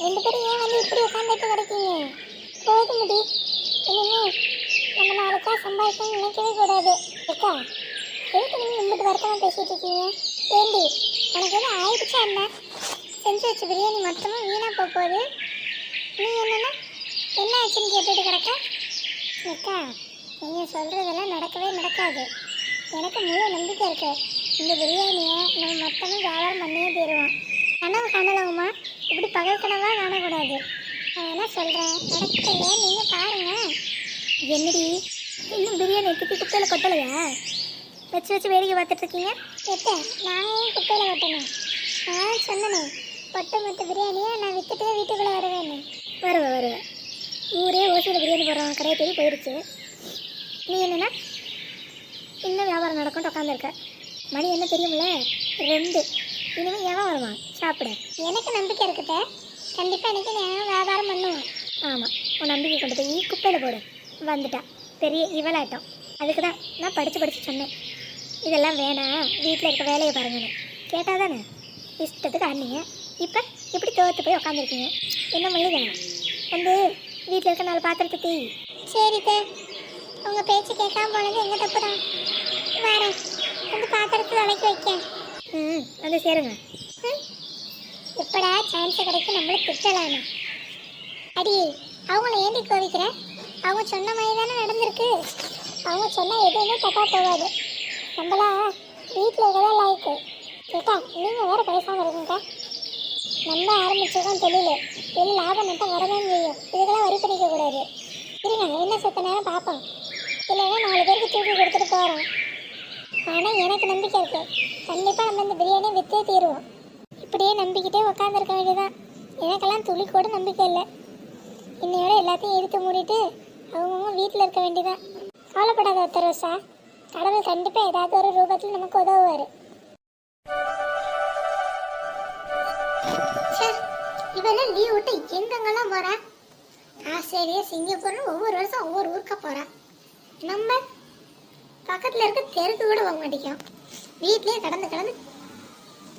ரெண்டு பேரும் ஏன் வந்து இப்படி உட்காந்துட்டு கிடைக்கீங்க? போதும் முடி. இனிமே நம்ம நாளைக்கா சம்பாதிக்கணும்னு நினைக்கவே கூடாது. அக்கா எதுக்கு நீங்கள் இம்பிட்டு வருத்தமாக பேசிகிட்டு இருக்கீங்க? ஏண்டி உனக்கு எதுவும் ஆயிடுச்சா என்ன? செஞ்சு வச்ச பிரியாணி மொத்தமாக வீணாக போக போகுது நீ என்னன்னா என்ன ஆச்சுன்னு கேட்டுட்டு கிடக்க? அக்கா நீங்கள் சொல்கிறதெல்லாம் நடக்கவே நடக்காது. எனக்கு முழு நம்பிக்கை இருக்குது இந்த பிரியாணியை நம்ம மொத்தமாக வியாபாரம் பண்ணியே தீருவோம். கனவு காணலாமா? இப்படி பகல் கனவாக காணக்கூடாது. நான் சொல்கிறேன் நடக்கல நீங்கள் பாருங்கள் என்னடி? இன்னும் பிரியாணி எடுத்து குப்பையில் கொட்டலையா? வச்சு வச்சு வேடிக்கை பார்த்துட்டு இருக்கீங்க எத்த நான் ஏன் குப்பையில் கொட்டணும்? நான் சொன்னனே பொட்டு மொத்த பிரியாணியை நான் விற்றுட்டு வீட்டுக்குள்ளே வருவேன்னு. வருவேன் வருவேன் ஊரே ஓசியில் பிரியாணி போடுறவங்க கடையை தேடி போயிடுச்சு நீ என்னன்னா இன்னும் வியாபாரம் நடக்கும் உட்காந்துருக்க. மணி என்ன தெரியுமில்ல ரெண்டு. இனிமேல் எவன் வருவான்? சாப்பிட. எனக்கு நம்பிக்கை இருக்குட்ட கண்டிப்பாக எனக்கு நான் வியாபாரம் பண்ணுவேன். ஆமாம் உன் நம்பிக்கை கொண்டு போய் குப்பையில் போடு. வந்துட்டா. பெரிய இவளாட்டம் அதுக்கு தான் நான் படித்து படித்து சொன்னேன். இதெல்லாம் வேணாம். வீட்டில் இருக்க வேலையை பாருங்கன்னு. கேட்டால் தானே இஷ்டத்துக்கு ஆடினீங்க இப்போ இப்படி தோற்று போய் உட்காந்துருக்கீங்க என்ன மல்லிகா வந்து வீட்டில் இருக்க நாலு பாத்திரத்தை தீ. சரிக்கா உங்கள் பேச்சு கேட்காம போனது எங்கள் தப்பு தான் வரேன். வந்து பாத்திரத்தை விளக்கி வைக்க ம் வந்து சேருங்க. எப்படா சான்ஸ் கிடைக்கும் நம்மளுக்கு திட்டலான்னு. அடி அவங்கள ஏந்தி கோவிக்கிற? அவங்க சொன்ன மாதிரி தானே நடந்திருக்கு. அவங்க சொன்ன எதுவுமே தப்பாக போகாது. நம்மளா வீட்டில் இருக்கதான் லாய்க்கு கேட்டா நீங்கள் வேறு பேசாமல் இருக்குங்க. நம்ம ஆரம்பிச்சதான் தொழில் வெளியில் லாபம் மட்டும் வரதான் செய்யும். இதுக்கெல்லாம் வரி பண்ணிக்கக்கூடாது இருங்க என்ன செத்த நேரம் பார்ப்போம். இல்லைன்னா நாலு பேருக்கு தூக்கி கொடுத்துட்டு போகிறோம் ஆனால் எனக்கு நம்பிக்கை இருக்கு. கண்டிப்பாக நம்ம இந்த பிரியாணியை விற்றே தீருவோம். இப்படியே நம்பிக்கிட்டே உட்காந்துருக்க வேண்டியதான் எனக்கெல்லாம் துளி கூட நம்பிக்கை இல்லை. இன்னையோட எல்லாத்தையும் எடுத்து மூடிட்டு அவங்கவுங்க வீட்டில் இருக்க வேண்டியதான் கவலைப்படாத உத்தரவசா கடவுள் கண்டிப்பாக ஏதாவது ஒரு ரூபத்தில் நமக்கு உதவுவார். இவெல்லாம் லீவ் விட்டு எங்கெங்கெல்லாம் போகிறேன் ஆஸ்திரேலியா சிங்கப்பூர்னு ஒவ்வொரு வருஷம் ஒவ்வொரு ஊருக்கா போகிறேன் நம்ம பக்கத்தில் இருக்க தெருக்கு கூட போக மாட்டேங்கும் வீட்லயே கடந்து கடந்து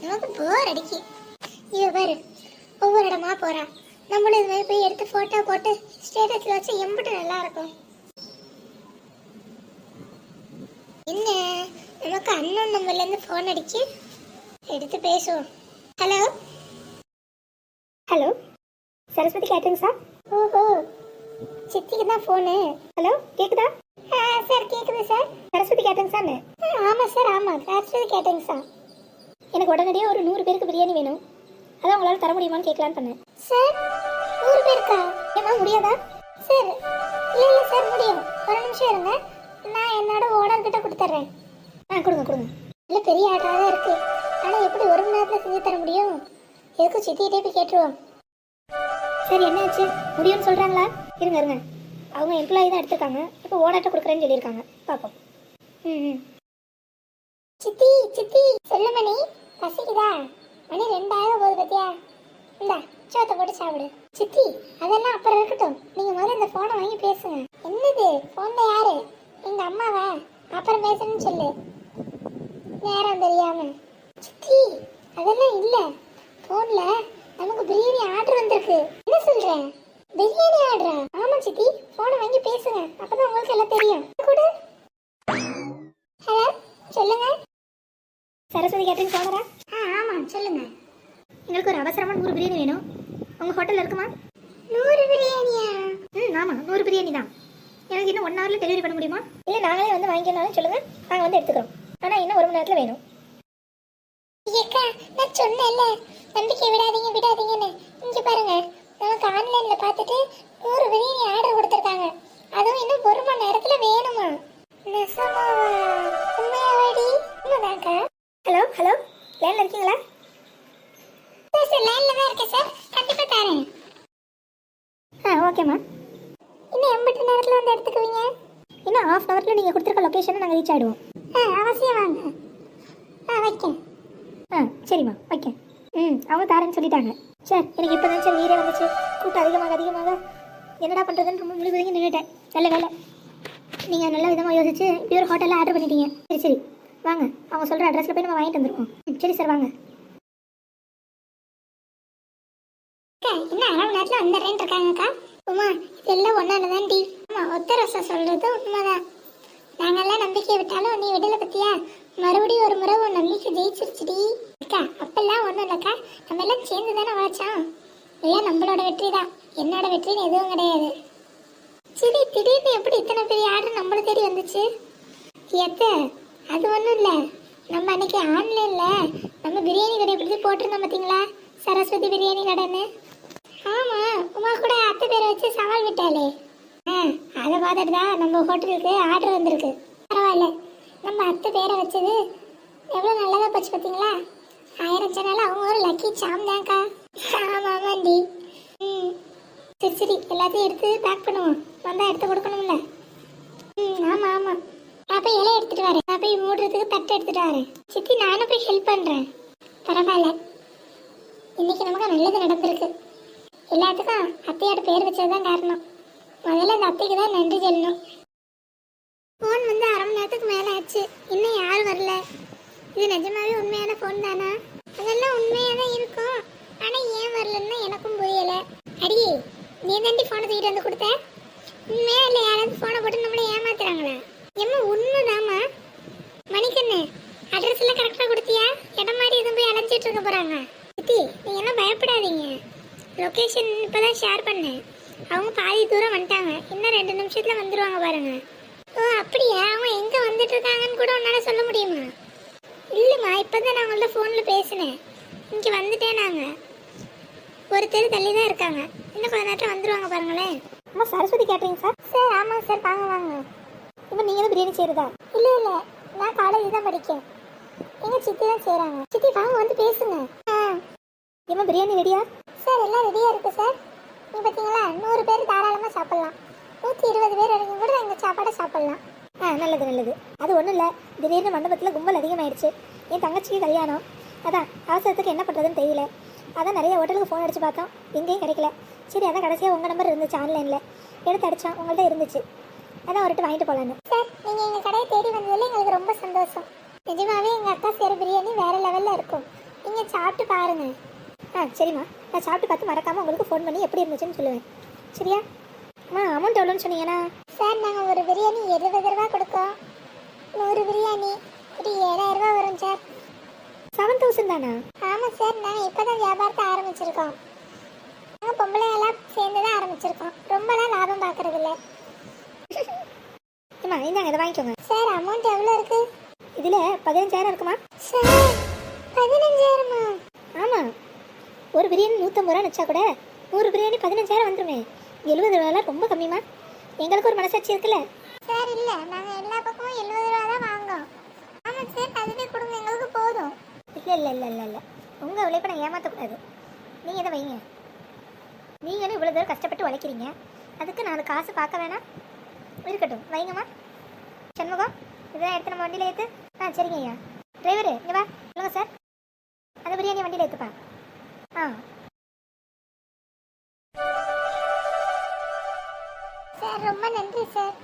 நமக்கு போர் அடிக்கு. இவ பாரு ஒவ்வொரு இடமா போகிறான் நம்மளும் இது மாதிரி போய் எடுத்து போட்டோ போட்டு ஸ்டேட்டஸ்ல வச்சு எம்பிட்டு நல்லா இருக்கும். என்ன? நமக்கு அண்ணன் நம்பர்ல இருந்து போன் அடிச்சு எடுத்து பேசுவோம். Hello hello Saraswathi catering sir ஓஹோ. சித்திக்கு தான் ஃபோனு ஹலோ கேக்குதா? சார் கேக்குது சார் சரஸ்வதி கேட்டரிங் சார் ஆமாம் சார் ஆமாம் சரஸ்வதி கேட்டரிங் சார் எனக்கு உடனடியாக ஒரு நூறு பேருக்கு பிரியாணி வேணும். அதான் உங்களால் தர முடியுமான்னு கேட்கலான்னு பண்ணேன். சார் நூறு பேருக்கா? ஏமா முடியாதா? சார் இல்லை இல்லை சார் முடியும். ஒரு நிமிஷம் இருங்க. நான் என்னோட ஓனர் கிட்ட கொடுத்துட்றேன் ஆ கொடுங்க கொடுங்க. இல்லை பெரிய ஆர்டராக தான் இருக்கு. ஆனால் எப்படி ஒரு மணி நேரத்தில் செஞ்சு தர முடியும்? எதுக்கும் சித்திகிட்டே போய் கேட்டுருவோம். சரி என்னாச்சு? முடியும்னு சொல்கிறாங்களா இருங்க இருங்க. அவங்க எம்ப்ளாயி தான் எடுத்திருக்காங்க. இப்போ ஓடாட்ட கொடுக்குறேன்னு சொல்லியிருக்காங்க. பார்ப்போம் ம் ம். சித்தி சித்தி சொல்லு மணி பசிக்குதா? மணி ரெண்டாயிரம் போகுது பத்தியா? இந்தா சோத்தை போட்டு சாப்பிடு. சித்தி அதெல்லாம் அப்புறம் இருக்கட்டும். நீங்க முதல்ல இந்த போனை வாங்கி பேசுங்க. என்னது? போன்ல யாரு? எங்க அம்மாவா? அப்புறம் பேசணும்னு சொல்லு. நேரம் தெரியாம. சித்தி அதெல்லாம் இல்ல. போன்ல நமக்கு பிரியாணி ஆர்டர் வந்திருக்கு. என்ன சொல்றேன் பிரியாணி ஆர்டரா ஆமா சித்தி போனை வாங்கி பேசுங்க. அப்பதான் உங்களுக்கு எல்லாம் தெரியும். கூட. ஹலோ சொல்லுங்க. சரஸ்வதி கேட்டரிங் போனரா ஆ ஆமாம் சொல்லுங்க. எங்களுக்கு ஒரு அவசரமா நூறு பிரியாணி வேணும். உங்கள் ஹோட்டலில் இருக்குமா? நூறு பிரியாணியா? ம் ஆமாம் நூறு பிரியாணி தான். எனக்கு இன்னும் ஒன் ஹவரில் டெலிவரி பண்ண முடியுமா? இல்லை நாங்களே வந்து வாங்கிக்கனாலும் சொல்லுங்கள் நாங்கள் வந்து எடுத்துக்கிறோம். ஆனால் இன்னும் ஒரு மணி நேரத்தில் வேணும். ஏக்கா நான் சொன்னேன்ல. நம்பிக்கை விடாதீங்க விடாதீங்கன்னு. இங்க பாருங்க. நமக்கு ஆன்லைன்ல பார்த்துட்டு நூறு பிரியாணி ஆர்டர் கொடுத்துருக்காங்க. அதுவும் இன்னும் ஒரு மணி நேரத்துல வேணுமா? நெசமாவா? உண்மையாவாடி? உண்மைதான்க்கா. ஹலோ ஹலோ லைன்ல இருக்கீங்களா? சார் சார் லைன்ல தான் இருக்கேன் சார் கண்டிப்பா தரேன். ஆ ஓகேம்மா இன்னும் எண்பத்தி நேரத்தில் வந்து எடுத்துக்குவீங்க? இன்னும் ஹாஃப் அன் ஹவரில் நீங்கள் கொடுத்துருக்க லொக்கேஷனை நாங்கள் ரீச் ஆகிடுவோம் ஆ அவசியம் வாங்க. ஆ வைக்கேன். ஆ சரிம்மா வைக்கேன். ம் அவங்க தாரேன்னு சொல்லிட்டாங்க. சார் எனக்கு இப்போ தான் சார் வீரே வந்துச்சு. கூட்டம் அதிகமாக அதிகமாக. என்னடா பண்ணுறதுன்னு ரொம்ப முழு நின்றுட்டேன். நல்ல வேலை. நீங்கள் நல்ல விதமாக யோசிச்சு பியூர் ஹோட்டலில் ஆர்டர் பண்ணிட்டீங்க. சரி சரி. வாங்க. அவங்க சொல்கிற அட்ரஸில் போய் நம்ம வாங்கிட்டு வந்துருக்கோம் சரி சார் வாங்க. என்ன நிமிஷத்துல வந்துடுறேன்னு இருக்காங்கக்கா? உமா இதெல்லாம் ஒன்னால தான்டி ஆமாம் ஒத்த ரசம் சொல்கிறது உண்மைதான். நாங்கெல்லாம் நம்பிக்கை விட்டாலும் நீ விடல பத்தியா? மறுபடியும் ஒரு முறை உன் நம்பிக்கை ஜெயிச்சிருச்சுடி. அக்கா அப்பெல்லாம் ஒண்ணும் இல்லக்கா. நம்ம எல்லாம் சேர்ந்து தானே வாச்சோம் எல்லாம் நம்மளோட வெற்றி தான் என்னோட வெற்றின்னு எதுவும் கிடையாது. சரி திடீர்னு எப்படி இத்தனை பெரிய ஆர்டர் நம்மளை தேடி வந்துச்சு? எத்த அது ஒன்றும் இல்லை. நம்ம அன்னைக்கு ஆன்லைனில் நம்ம பிரியாணி கடை பற்றி போட்டிருந்தோம் பார்த்தீங்களா சரஸ்வதி பிரியாணி கடைன்னு. ஆமாம் உமா கூட அத்தை பேரை வச்சு சவால் விட்டாலே அதை பார்த்துட்டு தான் நம்ம ஹோட்டலுக்கு ஆர்டர் வந்திருக்கு. பரவாயில்ல. நம்ம அத்தை பேரை வச்சது எவ்வளோ நல்லதாக போச்சு பார்த்தீங்களா? ஆயிரம் சொன்னாலும் அவங்க ஒரு லக்கி சாம் தான்க்கா. ஆமாம் ஆமாண்டி. ம். சரி சரி. எல்லாத்தையும் எடுத்து பேக் பண்ணுவோம். வந்தால் எடுத்து கொடுக்கணும்ல. ம் ஆமாம் ஆமாம் நான் போய் இலை எடுத்துட்டு வரேன். நான் போய் மூடுறதுக்கு தட்டை எடுத்துட்டு வரேன். சித்தி நானும் போய் ஹெல்ப் பண்ணுறேன் பரவாயில்ல. இன்னைக்கு நமக்கு நல்லது நடந்திருக்கு. எல்லாத்துக்கும் அத்தையோட பேர் வச்சது தான் காரணம். முதல்ல அந்த அத்தைக்கு தான் நன்றி சொல்லணும். ஃபோன் வந்து அரை மணி நேரத்துக்கு மேலே ஆச்சு. இன்னும் யாரும் வரல? இது நிஜமாவே உண்மையான ஃபோன் தானா? அதெல்லாம் உண்மையாக தான் இருக்கும். ஆனால் ஏன் வரலன்னு எனக்கும் புரியலை. அடியே நீ தாண்டி ஃபோனை தூக்கிட்டு வந்து கொடுத்த? உண்மையா இல்லை யாராவது ஃபோனை போட்டு நம்மளை ஏமாத்துறாங்களா? எம்மா உண்மைதாம்மா. மணிக்கண்ணு அட்ரஸ் எல்லாம் கரெக்டாக கொடுத்தியா? இடம் மாதிரி எதுவும் போய் அலைஞ்சிட்டு இருக்க போகிறாங்க சித்தி நீங்கள் எல்லாம் பயப்படாதீங்க. லொக்கேஷன் இப்போ தான் ஷேர் பண்ணேன். அவங்க பாதி தூரம் வந்துட்டாங்க. இன்னும் ரெண்டு நிமிஷத்தில் வந்துடுவாங்க பாருங்க. ஓ அப்படியா? அவங்க எங்கே வந்துட்டு இருக்காங்கன்னு கூட உன்னால் சொல்ல முடியுமா? இல்லைம்மா இப்போ தான் நான் உங்கள்ட்ட ஃபோனில் பேசினேன். இங்கே வந்துட்டேன் நாங்கள் ஒரு தெரு தள்ளி தான் இருக்காங்க. இன்னும் கொஞ்ச நேரத்தில் வந்துருவாங்க பாருங்களேன். அம்மா சரஸ்வதி கேட்டரிங் சார்? சார் ஆமாங்க சார் வாங்க வாங்க. இப்போ நீங்கள் தான் பிரியாணி செய்கிறதா இல்லை இல்லை. நான் காலேஜ் தான் படிக்கேன். எங்கள் சித்தி தான் செய்கிறாங்க சித்தி வாங்க வந்து பேசுங்க. ஆ. ஏம்மா பிரியாணி ரெடியா சார் எல்லாம் ரெடியாக இருக்குது சார். நீ பார்த்தீங்களா நூறு பேர் தாராளமாக சாப்பிட்லாம். நூற்றி இருபது பேர் வரைக்கும் கூட எங்கள் சாப்பாடை சாப்பிட்லாம். ஆ நல்லது நல்லது. அது ஒன்றும் இல்லை. திடீர்னு மண்டபத்தில் கும்பல் அதிகமாயிடுச்சு என் தங்கச்சிக்கு கல்யாணம். அதான் அவசரத்துக்கு என்ன பண்ணுறதுன்னு தெரியல. அதான் நிறைய ஹோட்டலுக்கு ஃபோன் அடித்து பார்த்தோம். எங்கேயும் கிடைக்கல. சரி அதான் கடைசியாக உங்கள் நம்பர் இருந்துச்சு ஆன்லைனில் எடுத்து அடித்தோம் உங்கள்ட்ட இருந்துச்சு. அதான் ஒருட்டு வாங்கிட்டு போகலான்னு சார் நீங்கள் எங்கள் கடையை தேடி வந்ததில் எங்களுக்கு ரொம்ப சந்தோஷம். நிஜமாவே எங்கள் அக்கா செய்கிற பிரியாணி வேறு லெவலில் இருக்கும். நீங்கள் சாப்பிட்டு பாருங்கள் ஆ சரிம்மா. நான் சாப்பிட்டு பார்த்து மறக்காமல் உங்களுக்கு ஃபோன் பண்ணி எப்படி இருந்துச்சுன்னு சொல்லுவேன். சரியா? அம்மா அமௌண்ட் எவ்வளோன்னு சொன்னீங்கன்னா? சார் நாங்கள் ஒரு பிரியாணி இருபது ரூபா கொடுக்கோம். நூறு பிரியாணி ஒரு ஏழாயிரம் ரூபா வரும் சார். செவன் தௌசண்ட் தானா? ஆமாம் சார் நாங்கள் இப்போ தான் வியாபாரத்தை ஆரம்பிச்சிருக்கோம். நாங்கள் பொம்பளை எல்லாம் சேர்ந்து தான் ஆரம்பிச்சிருக்கோம் ரொம்பலாம் லாபம் பார்க்கறது இல்லை. அம்மா இந்தாங்க இதை வாங்கிக்கோங்க. சார் அமௌண்ட் எவ்வளோ இருக்கு? இதில் பதினஞ்சாயிரம் இருக்குமா? சார் பதினஞ்சாயிரமா? ஆமாம் ஒரு பிரியாணி நூற்றம்பது ரூபா வச்சா கூட நூறு பிரியாணி பதினஞ்சாயிரம் வந்துருமே. எழுபது ரூபாலாம் ரொம்ப கம்மிமா? எங்களுக்கு ஒரு மனசாட்சி இருக்குல்ல? சார் இல்லை. நாங்கள் எல்லா பக்கமும் எழுபது ரூபா தான் வாங்கோம் ஆமாம் சார் அதுவே கொடுங்க எங்களுக்கு போதும். இல்லை இல்லை இல்லை இல்லை இல்லை. உங்கள் உழைப்பை நான் ஏமாற்றக்கூடாது நீங்கள் இதை வைங்க. நீங்களும் இவ்வளோ தூரம் கஷ்டப்பட்டு உழைக்கிறீங்க? அதுக்கு நாலு காசு பார்க்க வேணாம். இருக்கட்டும். வைங்கம்மா. சண்முகம் இதெல்லாம் எடுத்து நம்ம வண்டியில் ஏற்று ஆ சரிங்க ஐயா. டிரைவரு இங்கே வா. சொல்லுங்கள் சார். அந்த பிரியாணி வண்டியில் ஏற்றுப்பா சார் ரொம்ப நன்றி சார்.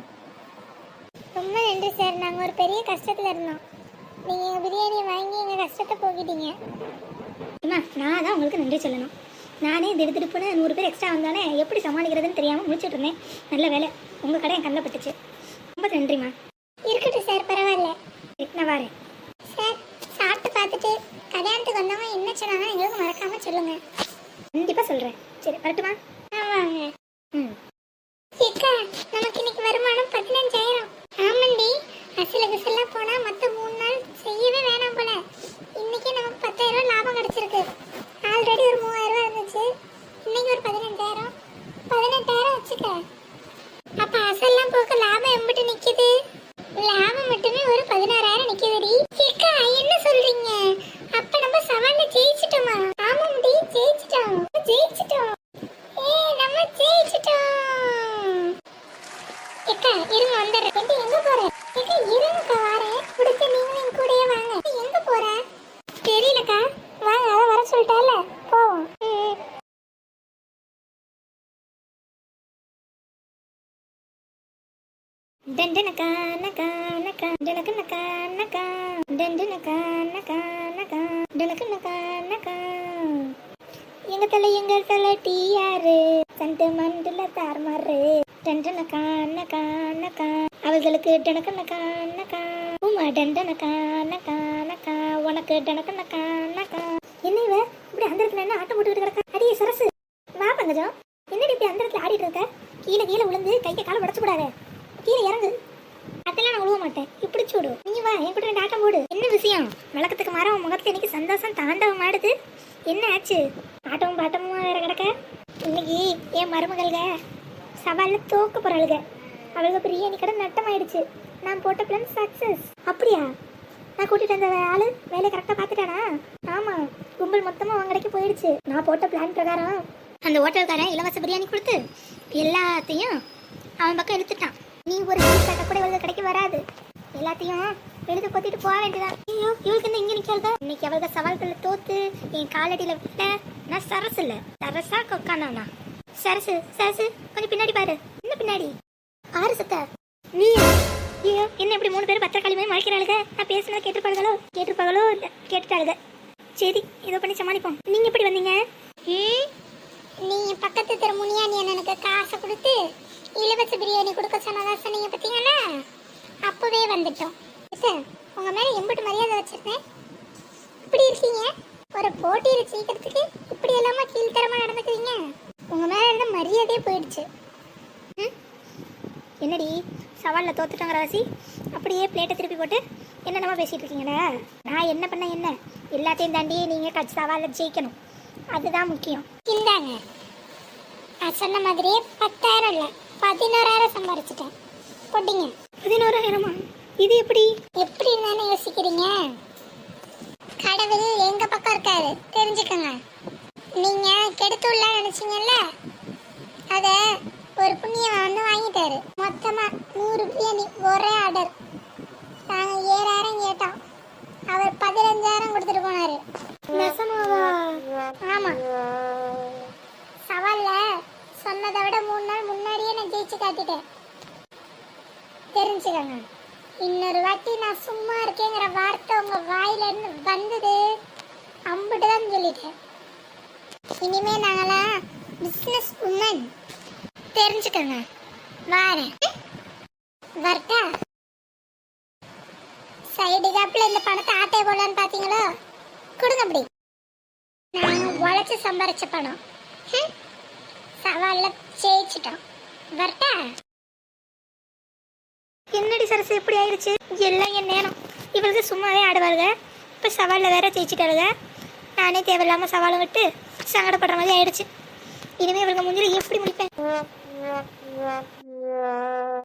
ரொம்ப நன்றி சார். நாங்கள் ஒரு பெரிய கஷ்டத்தில் இருந்தோம். நீங்கள் எங்கள் பிரியாணியை வாங்கி எங்கள் கஷ்டத்தை போக்கிட்டீங்க. அம்மா நான் தான் உங்களுக்கு நன்றி சொல்லணும். நானே திடுதிடுப்புன்னு நூறு பேர் எக்ஸ்ட்ரா வந்தானே எப்படி சமாளிக்கிறதுன்னு தெரியாமல் முடிச்சுட்டு இருந்தேன். நல்ல வேலை. உங்கள் கடை என் கண்ணில் பட்டுச்சு. ரொம்ப நன்றிம்மா. இருக்கட்டும் சார் பரவாயில்ல. நான் வரேன். சார் சாப்பிட்டு பார்த்துட்டு கல்யாணத்துக்கு வந்தவங்க என்ன சொன்னாலும் மறக்காம சொல்லுங்க. கண்டிப்பாக சொல்கிறேன் சரி வரட்டுமா ஆமாங்க ம் ஏக்கா நமக்கு இன்னைக்கு வருமானம் பதினஞ்சாயிரம் ஆமாண்டி அசல விசலாம் போனா மத்த மூணு நாள் செய்யவே வேணாம் போல இன்னைக்கு நமக்கு பத்தாயிரம் ரூபாய் லாபம் கிடைச்சிருக்கு ஆல்ரெடி ஒரு மூவாயிரம் ரூபாய் இருந்துச்சு இன்னைக்கு ஒரு பதினஞ்சாயிரம் பதினெட்டாயிரம் வச்சுக்க அப்ப அசல்லாம் போக லாபம் எம்பிட்டு நிக்குது லாபம் மட்டுமே ஒரு பதினாறாயிரம் நிக்குதுடி ஏக்கா என்ன சொல்றீங்க அப்ப நம்ம சவால்ல ஜெயிச்சிட்டோமா ஆமாண்டி ஜெயிச்சிட்டோம் ஜெயிச்சிட்டோம் ஏய் நம்ம ஜெயிச்சிட்டோம் ஏக்கா இருங்க வந்துடுறேன் எங்க எங்க போற ஏக்கா இருங்கக்கா வரேன் பிடிச்ச நீங்களும் என் கூடயே வாங்க ஏய், எங்க போற தெரியலக்கா வாங்க அத வர சொல்லிட்டால போவோம் ம். டண்டனக்கா நக்கா நக்கா டனக்கு நக்கா நக்கா டண்டனக்கா நக்கா நக்கா டனக்கு நக்கா நக்கா எங்க தலை எங்க தலை டிஆரு சண்டு மண்டுல தார்மாரு. டண்டன கான கானக்கா அவர்களுக்கு டனக்கன கானக்கா உமா டண்டன கான கானக்கா உனக்கு டனக்கன கானக்கா என்ன இவ இப்படி அந்த இடத்துல என்ன ஆட்டம் போட்டுக்கிட்டு கிடக்க? அடியே சரசு. வா பங்கஜம் என்னடி இப்படி அந்த இடத்துல ஆடிட்டு இருக்க? கீழே கீழே விழுந்து கையை காலை உடச்சு விடாத கீழே இறங்கு. அதெல்லாம் நான் உழுவ மாட்டேன். இப்படி சூடு. நீ வா என் கூட ரெண்டு ஆட்டம் போடு. என்ன விஷயம்? வழக்கத்துக்கு மாற உன் முகத்துல இன்னைக்கு சந்தோஷம் தாண்டவம் ஆடுது என்ன ஆச்சு? ஆட்டமும் பாட்டமும் வேற கிடக்க? இன்னைக்கு என் மருமகள்க சவால்ல தோக்க போறாளுக. அவளுக்கு பிரியாணி கடை நட்டமாயிடுச்சு. நான் போட்ட பிளான் சக்சஸ் அப்படியா? நான் கூட்டிட்டு வந்த ஆளு வேலையை கரெக்டாக பார்த்துட்டானா? ஆமா கும்பல் மொத்தமா அவங்க கடைக்கு போயிடுச்சு. நான் போட்ட பிளான் பிரகாரம் அந்த ஹோட்டல்காரன் இலவச பிரியாணி கொடுத்து எல்லாத்தையும் அவன் பக்கம் இழுத்துட்டான். நீ ஒரு சட்டை கூட இவளுக்கு கிடைக்க வராது. எல்லாத்தையும் எழுது கொத்திட்டு போக வேண்டியதான் ஐயோ இவளுக்கு என்ன இங்க நிக்கிறதா? இன்னைக்கு அவளுக்கு சவால்களை தோத்து என் காலடியில விட்ட நான் சரசு இல்ல சரசா கொக்கானா சரசு சரசு கொஞ்சம் பின்னாடி பாரு. என்ன பின்னாடி? ஆறு சத்த. நீ ஐயோ என்ன இப்படி மூணு பேரும் பத்திரக்காளி மாதிரி மறைக்கிறாளுங்க நான் பேசுனதை கேட்டிருப்பாளுகளோ? கேட்டிருப்பாங்களோ இல்ல கேட்டுட்டாளுங்க சரி ஏதோ பண்ணி சமாளிப்போம். நீங்க எப்படி வந்தீங்க? நீ பக்கத்து தெரு முனியாண்டி அண்ணனுக்கு காசை கொடுத்து இலவச பிரியாணி கொடுக்க சொன்னதா சொன்னீங்க பார்த்தீங்கன்னா அப்போவே வந்துட்டோம். சார் உங்கள் மேலே எம்பிட்டு மரியாதை வச்சுருந்தேன். இப்படி இருக்கீங்க? ஒரு போட்டியில் ஜெயிக்கிறதுக்கு இப்படி எல்லாமா கீழ்த்தரமாக நடந்துக்கிறீங்க. உங்கள் மேலே இருந்த மரியாதையே போயிடுச்சு. ம்? என்னடி? சவாலில் தோத்துட்டோங்கிற வாசி? அப்படியே பிளேட்டை திருப்பி போட்டு என்னென்னமா பேசிகிட்டு இருக்கீங்கடா. நான் என்ன பண்ண என்ன? எல்லாத்தையும் தாண்டி நீங்கள் கட்சி சவாலில் ஜெயிக்கணும். அதுதான் முக்கியம். இந்தாங்க. நான் சொன்ன மாதிரியே பத்தாயிரம் இல்லை. பதினோராயிரம் சம்பாரிச்சிட்டேன். போட்டிங்க. பதினோராயிரமா? இது எப்படி? எப்படி தானே யோசிக்கிறீங்க? கடவுள் எங்க பக்கம் இருக்காரு? தெரிஞ்சுக்கோங்க. நீங்க கெடுத்துள்ள நினைச்சீங்கல்ல? அத ஒரு புண்ணியம் வந்து வாங்கிட்டாரு. மொத்தமா நூறு பிரியாணி ஒரே ஆர்டர் நாங்க ஏழாயிரம் கேட்டோம். அவர் பதினஞ்சாயிரம் கொடுத்துட்டு போனாரு. ஆமா. சவால்ல சொன்னதை விட மூணு நாள் முன்னாடியே நான் ஜெயிச்சு காட்டிட்டேன். தெரிஞ்சுக்கங்க. இன்னொரு வாட்டி நான் சும்மா இருக்கேங்கிற வார்த்தை உங்க வாயில இருந்து வந்தது. அம்பிட்டு தான் சொல்லிட்டேன். இனிமே நாங்களாம் பிஸ்னஸ் உமன் தெரிஞ்சுக்கங்க. வாரேன். வரட்டா? சைடு கேப்பில் இந்த பணத்தை ஆட்டே போடலான்னு பார்த்தீங்களோ கொடுங்க அப்படி. நாங்க உழைச்சி சம்பாரிச்ச பணம். ஹே சவால்ல ஜெயிச்சிட்டோம். வரட்டா? என்னடி சரசு எப்படி ஆயிடுச்சு எல்லாம் என் நேரம். இவளுக்கு சும்மாவே ஆடுவாளுங்க இப்போ சவாலில் வேற ஜெயிச்சிட்டாளுங்க நானே தேவையில்லாமல் சவாலும் விட்டு சங்கடப்படுற மாதிரி ஆயிடுச்சு. இனிமேல் இவளுக்கு முந்திரி எப்படி முடிப்பேன்